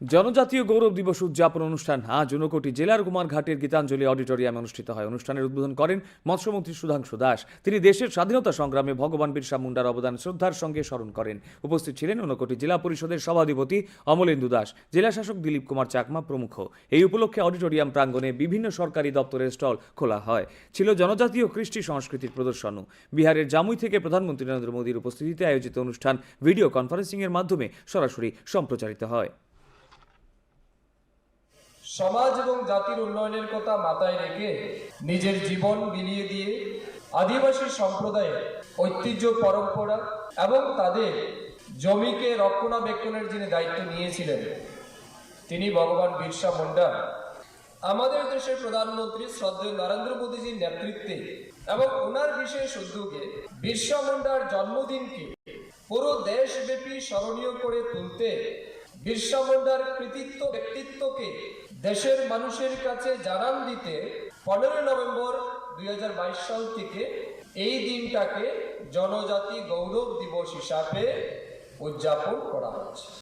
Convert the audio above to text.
জনজাতীয় গৌরব দিবস উদযাপন অনুষ্ঠান আজ ঊনকোটি জেলার কুমারঘাটের গীতাঞ্জলি অডিটোরিয়ামে অনুষ্ঠিত হয়। অনুষ্ঠানের উদ্বোধন করেন মৎস্যমন্ত্রী সুধাংশু দাস। তিনি দেশের স্বাধীনতা সংগ্রামে ভগবান বিরসা মুন্ডার অবদান শ্রদ্ধার সঙ্গে স্মরণ করেন। উপস্থিত ছিলেন ঊনকোটি জেলা পরিষদের সভাধিপতি অমলেন্দু দাস, জেলা শাসক দিলীপ কুমার চাকমা প্রমুখ। এই উপলক্ষে অডিটোরিয়াম প্রাঙ্গণে বিভিন্ন সরকারি দপ্তরের স্টল খোলা হয়। ছিল জনজাতীয় কৃষ্টি সংস্কৃতির প্রদর্শনও। বিহারের জামুই থেকে প্রধানমন্ত্রী নরেন্দ্র মোদীর উপস্থিতিতে আয়োজিত অনুষ্ঠান ভিডিও কনফারেন্সিংয়ের মাধ্যমে সরাসরি সম্প্রচারিত হয়। সমাজ এবং জাতির উন্নয়নের কথা মাথায় রেখে নিজের জীবন বিলিয়ে দিয়ে আদিবাসী সম্প্রদায়ের ঐতিহ্য, পরম্পরা এবং তাদের জমিকে রক্ষণাবেক্ষণের যিনি দায়িত্ব নিয়েছিলেন, তিনি ভগবান বিরসা মুন্ডা। আমাদের দেশের প্রধানমন্ত্রী শ্রদ্ধেয় নরেন্দ্র মোদীজির নেতৃত্বে এবং ওনার বিশেষ উদ্যোগে বিরসা মুন্ডার জন্মদিনকে পুরো দেশব্যাপী স্মরণীয় করে তুলতে বিরসা মুন্ডার কৃতিত্ব, ব্যক্তিত্বকে দেশের মানুষের কাছে জানান দিতে পনেরোই নভেম্বর দুই হাজার বাইশ সাল থেকে এই দিনটাকে জনজাতি গৌরব দিবস হিসাবে উদযাপন করা হচ্ছে।